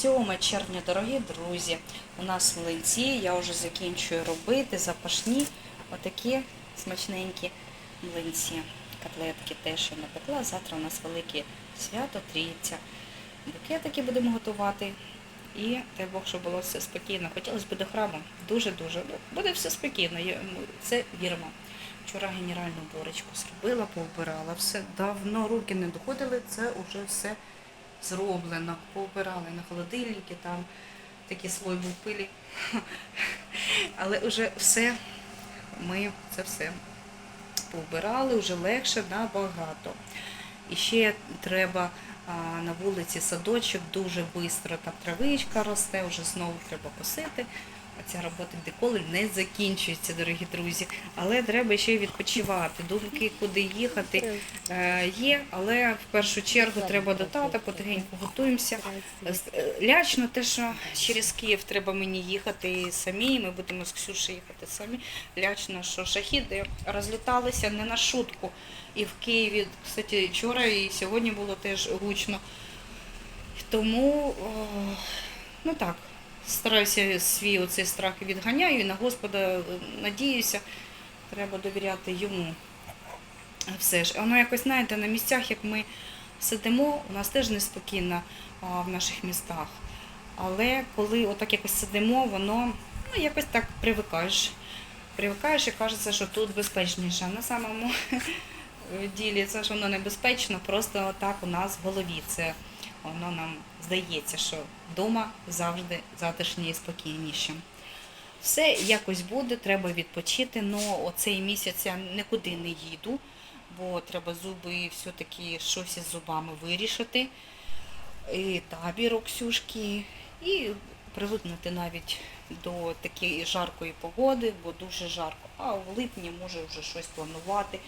7 червня, дорогі друзі. У нас млинці, я вже закінчую робити запашні, отакі смачненькі млинці. Котлетки теж я напекла. Завтра у нас велике свято, трійця. Букетики будемо готувати. І дай Бог, щоб було все спокійно. Хотілося б до храму. Дуже-дуже. Ну, буде все спокійно, це віримо. Вчора генеральну борочку зробила, поубирала. Все давно руки не доходили, це вже все зроблено. Поубирали на холодильники, там такий слой був пилі. Але вже все, ми це все поубирали, вже легше набагато. І ще треба на вулиці садочок дуже швидко, там травичка росте, вже знову треба косити. Ця робота ніколи не закінчується, дорогі друзі. Але треба ще й відпочивати. Думки, куди їхати е, є, але в першу чергу треба до тата, потихеньку готуємося. Е, Лячно те, що через Київ треба мені їхати самі, ми будемо з Ксюшею їхати самі. Лячно, що шахіди розліталися не на шутку. І в Києві, кстати, вчора і сьогодні було теж гучно. Тому, о, ну так, стараюся свій оцей страх відганяю і на Господа е, надіюся, треба довіряти йому. Все ж, воно якось, знаєте, на місцях, як ми сидимо, у нас теж неспокійно в наших містах. Але коли отак якось сидимо, воно ну, якось так привикаєш. Привикаєш і кажеться, що тут безпечніше. На самому ділі це ж воно небезпечно, просто отак у нас в голові. Це воно нам здається, що вдома завжди затишніше і спокійніше. Все якось буде, треба відпочити, але оцей місяць я нікуди не їду, бо треба зуби все-таки щось із зубами вирішити. І табір у Ксюшки, і привикнути навіть до такої жаркої погоди, бо дуже жарко. А в липні може вже щось планувати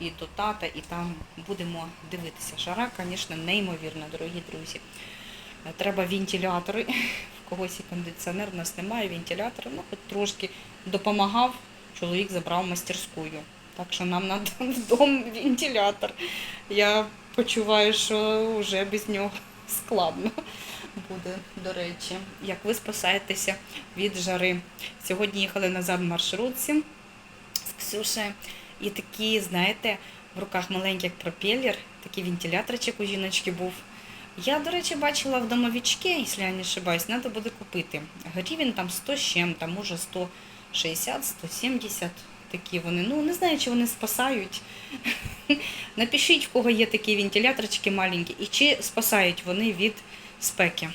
і до тата, і там будемо дивитися. Жара, звісно, неймовірна, дорогі друзі. Е, Треба вентилятори. В когось і кондиціонер, у нас немає вентилятора, ну хоч трошки допомагав, чоловік забрав мастерську. Так що нам треба вдома вентилятор. Я почуваю, що вже без нього складно буде, до речі. Як ви спасаєтеся від жари? Сьогодні їхали назад в маршрутці з Ксюшею. І такі, знаєте, в руках маленький як пропелер, такий вентиляторчик у жіночки був. Я, до речі, бачила в домовички, якщо я не ошибаюсь, треба буде купити. Гривень там 100 з чим, там може 160, 170 такі вони. Ну, не знаю, чи вони спасають. Напишіть, в кого є такі вентиляторчики маленькі, і чи спасають вони від спеки.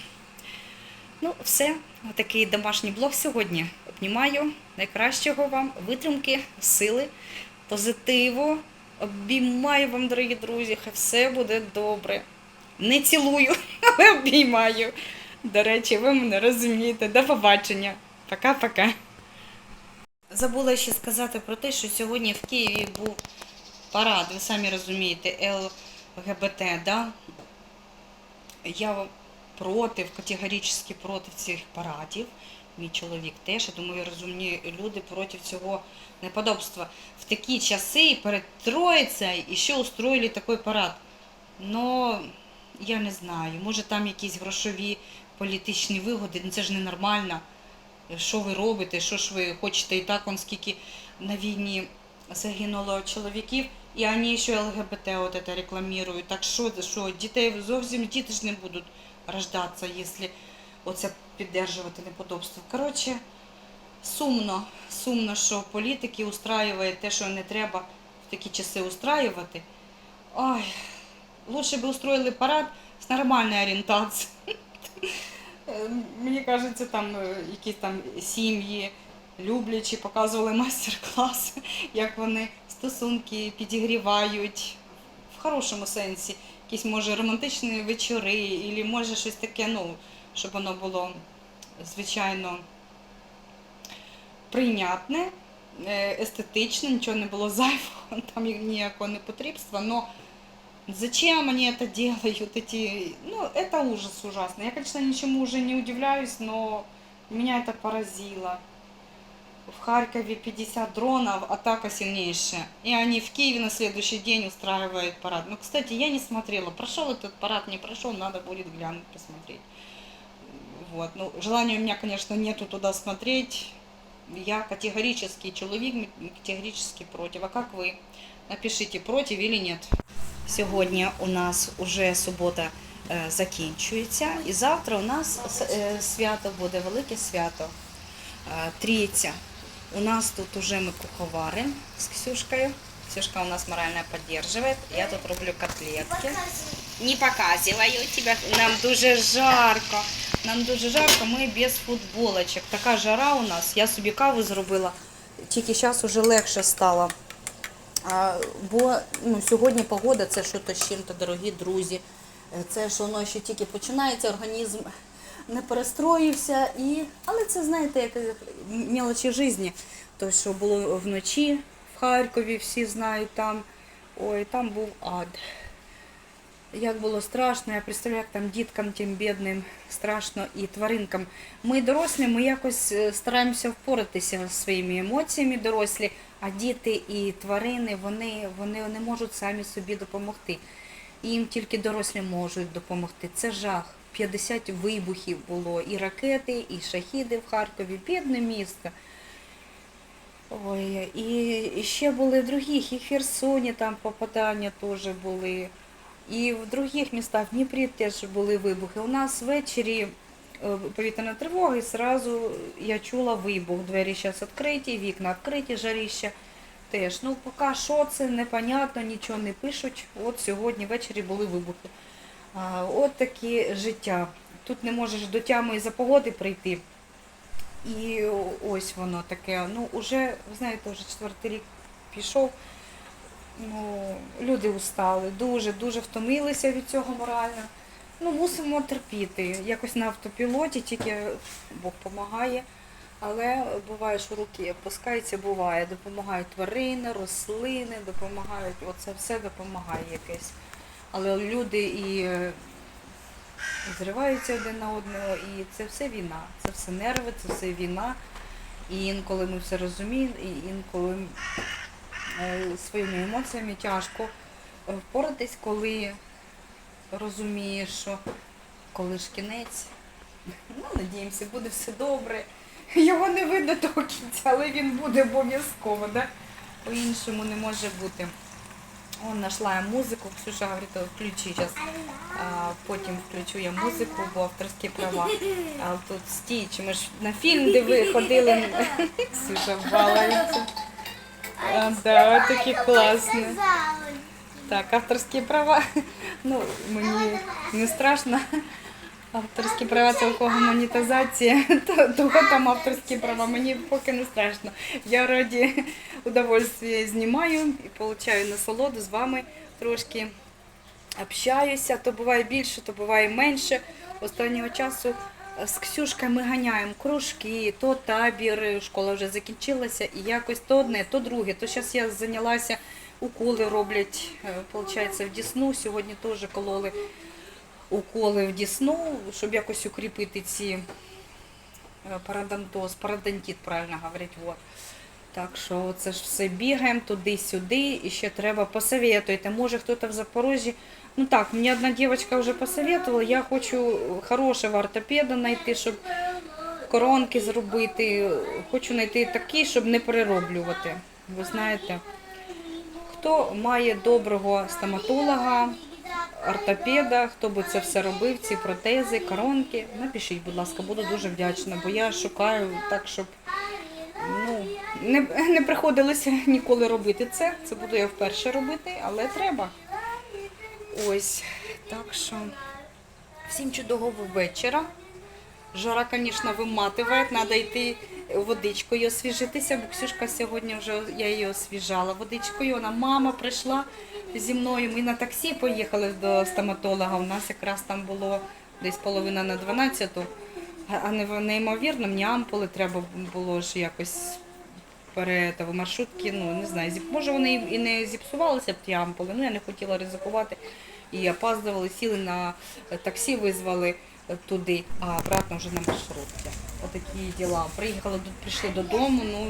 Ну, все, такий домашній блог сьогодні. Обнімаю найкращого вам, витримки, сили, позитиву. Обіймаю вам, дорогі друзі, хай все буде добре. Не цілую, але обіймаю. До речі, ви мене розумієте. До побачення. Пока-пока. Забула ще сказати про те, що сьогодні в Києві був парад, ви самі розумієте, ЛГБТ, да? Я проти, категорично проти цих парадів. Мій чоловік теж, я думаю, розумні люди проти цього неподобства. В такі часи перед Троїцею і ще устроїли такий парад. Но я не знаю, може там якісь грошові політичні вигоди, ну це ж ненормально. Що ви робите, що ж ви хочете, і так он скільки на війні загинуло чоловіків, і вони ще ЛГБТ от это рекламують. Так що, що дітей зовсім діти ж не будуть рождатися, якщо оце піддержувати неподобство. Коротше, сумно, сумно, що політики устраюють те, що не треба в такі часи устраювати. Ой, лучше би устроїли парад з нормальною орієнтацією. Е, Мені кажеться, там якісь там сім'ї люблячі показували майстер-класи, як вони стосунки підігрівають в хорошому сенсі. Якісь може романтичні вечори, або може щось таке, ну, щоб воно було звичайно прийнятне, е, естетичне, нічого не було зайвого, там ніякого непотрібства. Но Зачем они это делают, эти... Ну, это ужас ужасный. Я, конечно, ничему уже не удивляюсь, но меня это поразило. В Харькове 50 дронов, атака сильнейшая. И они в Киеве на следующий день устраивают парад. Ну, кстати, я не смотрела, прошел этот парад, не прошел, надо будет глянуть, посмотреть. Вот. Ну, желания у меня, конечно, нету туда смотреть. Я категорический человек, категорически против. А как вы? Напишите, против или нет. Сьогодні у нас уже субота е, закінчується, і завтра у нас е, свято буде, велике свято. е, Трійця. У нас тут уже ми куховарим з Ксюшкою. Ксюшка у нас морально підтримує. Я тут роблю котлетки. Не показываю тебе. Нам дуже жарко. Нам дуже жарко, ми без футболочок. Така жара у нас. Я собі каву зробила. Тільки зараз вже легше стало. Бо ну, сьогодні погода це що то з чим-то, дорогі друзі. Е, Це що воно ще тільки починається, організм не перестроївся. І... Але це, знаєте, як мелочі житті. То, що було вночі в Харкові, всі знають там. Ой, там був ад. Як було страшно, я представляю, як там діткам тим бідним страшно і тваринкам. Ми дорослі, ми якось е, стараємося впоратися зі своїми емоціями дорослі, а діти і тварини вони, вони не можуть самі собі допомогти. Їм тільки дорослі можуть допомогти. Це жах. 50 вибухів було, і ракети, і шахіди в Харкові, бідне місто. Ой, і, ще були других, і в Херсоні там попадання теж були. І в других містах, в Дніпрі теж були вибухи. У нас ввечері е, повітряна тривога, і одразу я чула вибух. Двері зараз відкриті, вікна відкриті, жаріща теж. Ну, поки що це непонятно, нічого не пишуть. От сьогодні ввечері були вибухи. А, от таке життя. Тут не можеш до тями із-за погоди прийти. І ось воно таке. Ну, уже, ви знаєте, вже четвертий рік пішов. Ну, люди устали, дуже, дуже втомилися від цього морально. Ну, мусимо терпіти. Якось на автопілоті, тільки Бог допомагає. Але буває, що руки опускаються, буває. Допомагають тварини, рослини, допомагають, оце все допомагає якесь. Але люди і е, зриваються один на одного, і це все війна. Це все нерви, це все війна. І інколи ми все розуміємо, і інколи своїми емоціями тяжко е, впоратись, коли розумієш, що коли ж кінець, ну, надіємося, буде все добре. Його не видно того кінця, але він буде обов'язково, да? по-іншому не може бути. Он знайшла я музику, Ксюша говорить, включи зараз. А, потім включу я музику, бо авторські права. А тут стіч, ми ж на фільм, де ви ходили, Ксюша балується. А, да, такі класні. Так, авторські права. Ну, мені не страшно. Авторські права це у кого монетизація, то того там авторські права. Мені поки не страшно. Я раді удовольствия знімаю і получаю насолоду з вами трошки общаюся. То буває більше, то буває менше. Останнього часу з Ксюшкою ми ганяємо кружки, то табір, школа вже закінчилася, і якось то одне, то друге. То зараз я зайнялася, уколи роблять, виходить, в Дісну. Сьогодні теж кололи уколи в Дісну, щоб якось укріпити ці е, парадонтоз, парадонтит, правильно говорять. Вот. Так що це ж все бігаємо туди-сюди, і ще треба посоветуйте. Може хтось в Запорожжі. Ну так, мені одна дівчинка вже посоветувала, я хочу хорошого ортопеда знайти, щоб коронки зробити. Хочу знайти такий, щоб не перероблювати. Ви знаєте, хто має доброго стоматолога, ортопеда, хто би це все робив, ці протези, коронки, напишіть, будь ласка, буду дуже вдячна, бо я шукаю так, щоб не, не приходилося ніколи робити це. Це буду я вперше робити, але треба. Ось, так що всім чудового вечора. Жара, звісно, виматує, треба йти водичкою освіжитися, бо Ксюшка сьогодні вже я її освіжала водичкою. Вона мама прийшла зі мною. Ми на таксі поїхали до стоматолога. У нас якраз там було десь половина на 12, а неймовірно, мені ампули треба було ж якось пере маршрутки, ну не знаю, зіп... може вони і не зіпсувалися б ті ампули, ну я не хотіла ризикувати. І опаздували, сіли на таксі, визвали туди, а обратно вже на маршрутці. Отакі діла. Приїхали, прийшли додому, ну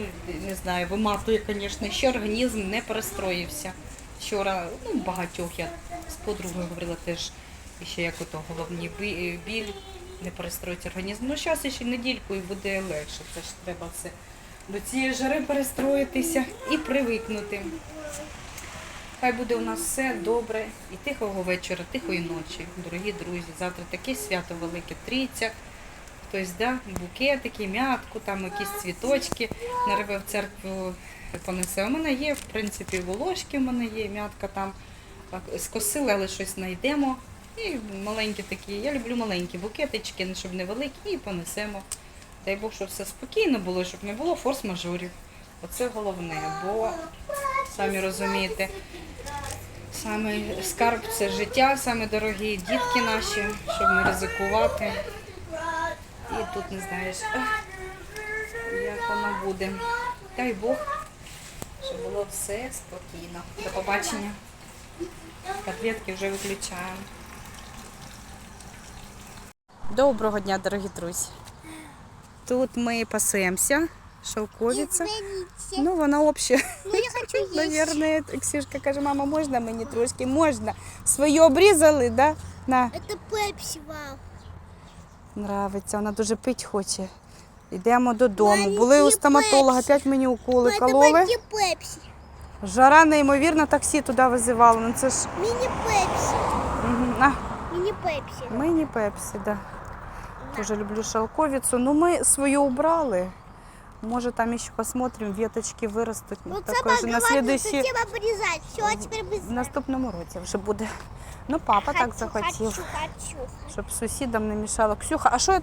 не знаю, виматує, звісно, ще організм не перестроївся. Вчора, ну, багатьох я з подругою говорила теж, ще як ото головні біль, не перестроїть організм. Ну, зараз ще недільку і буде легше. Це ж треба все до цієї жари перестроїтися і привикнути. Хай буде у нас все добре і тихого вечора, тихої ночі, дорогі друзі. Завтра таке свято велике трійця. Хтось да, букетики, м'ятку, там якісь цвіточки нарве в церкву понесе. У мене є, в принципі, волошки, у мене є, м'ятка там. Скосили, але щось знайдемо. І маленькі такі. Я люблю маленькі букетички, щоб не великі, і понесемо. Дай Бог, щоб все спокійно було, щоб не було форс-мажорів. Оце головне, бо самі розумієте, саме скарб це життя, саме дорогі дітки наші, щоб не ризикувати. І тут не знаєш, як воно буде. Дай Бог, щоб було все спокійно. До побачення. Котлетки вже виключаємо. Доброго дня, дорогі друзі. Тут ми пасемося, шовковиця. Ну, вона обща. Ну, я хочу. Наверное, Ксюшка каже, мама, можна мені трошки? Можна. Свою обрізали, да? На. Это пепси, вау. Нравиться, вона дуже пить хоче. Йдемо додому. Маленький Були у стоматолога, Пепсі. опять мені уколи это кололи. маленький пепси. Жара неймовірна, таксі туди визивали. Ну це ж Мини-пепси. мгм, а, Мини-пепси. мені пепсі, да. Дуже люблю шелковицу. Ну мы свою убрали. Может, там еще посмотрим, веточки вырастут. Вот Також же на следующий... Все, а в быстро. наступному році вже буде. Ну, папа так захотел. захотів, Хочу, хочу. щоб сусідам не мішало. Ксюха, а що